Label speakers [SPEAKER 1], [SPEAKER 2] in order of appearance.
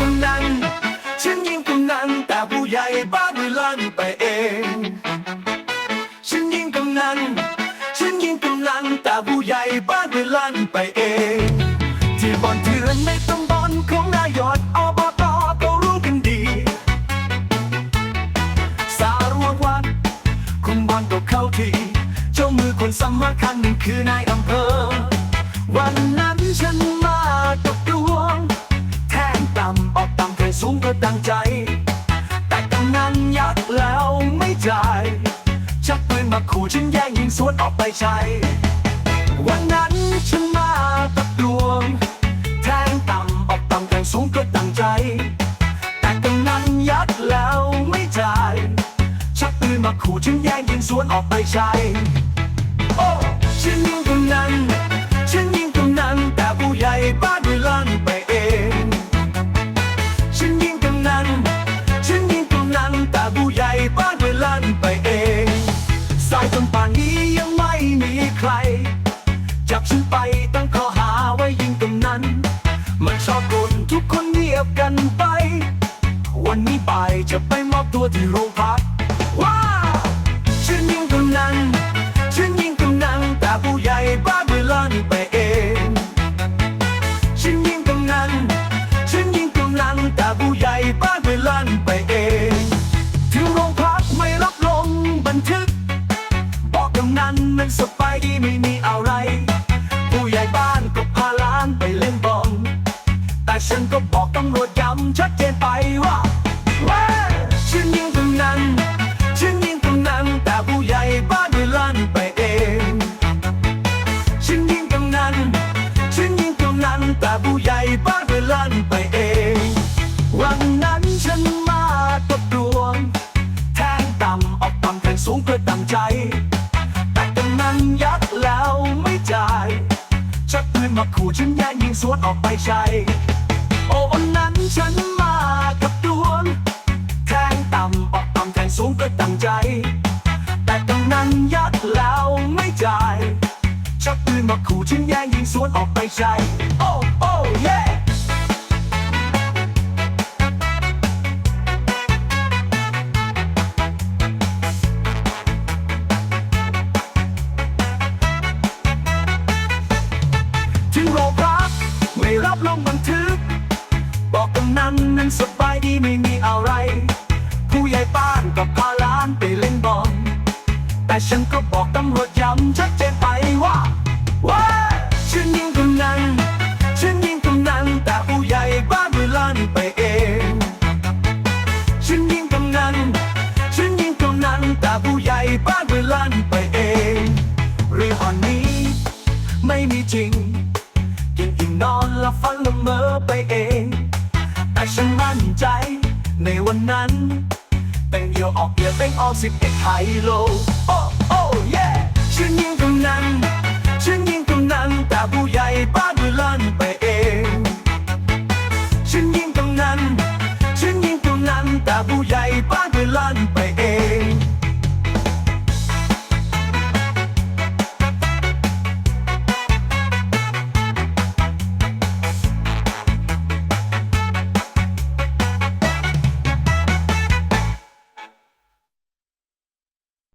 [SPEAKER 1] กำนันฉันยิงกำนันแต่ผู้ใหญ่บ้านไม่ลั่นไปเอง ฉันยิงกำนันฉันยิงกำนันแต่ผู้ใหญ่บ้านไม่ลั่นไปเอง ที่บอนเถื่อนในตำบลของนายอดอบตก็รู้กันดี สารวัตรวัดคุมบอลก็เข้าที เจ้ามือคนสำคัญหนึ่งคือนายอำเภอวัน ฉันแย่งยิงสวนออกไปใช้ วันนั้นฉันมาตัดวง แทงต่ำออกต่ำแทงสูงก็ตั้งใจ แต่กำนันยัดแล้วไม่จ่าย ชักปืนมาขู่ฉันแย่งยิงสวนออกไปใช้ โอ้ฉันยิงกำนัน ไป จะไปมอบตัวที่โรงพัก มาขู่ฉันแย่งยิงสวนออกไปใช่โอ้วันนั้นฉันมากับดวงแทงต่ำออกต่ำแทงสูงก็ตั้งใจ แต่กำนั้นยัดแล้วไม่จ่ายชักปืนมาขู่ฉันแย่งยิงสวนออกไปใช่โอ้โอ้เย่ บอกกำนันนั้นสบายดีไม่มีอะไร ผู้ใหญ่บ้านก็พาล้านไปเล่นบอล แต่ฉันก็บอกตำรวจย้ำชัดเจนไปว่า ว่าฉันยิงกำนันฉันยิงกำนันแต่ผู้ใหญ่บ้านไม่ลั่นไปเอง ฉันยิงกำนันฉันยิงกำนันแต่ผู้ใหญ่บ้านไม่ลั่นไปเองเรื่องอ่อนนี้ ไม่มีจริงกินอิ่มนอนและฝันละเมอไปเอง มั่นใจ ในวันนั้น เป็นเดียวออกเดียวเป็นออกสิบเอ็ดไฮโลโอ้โอ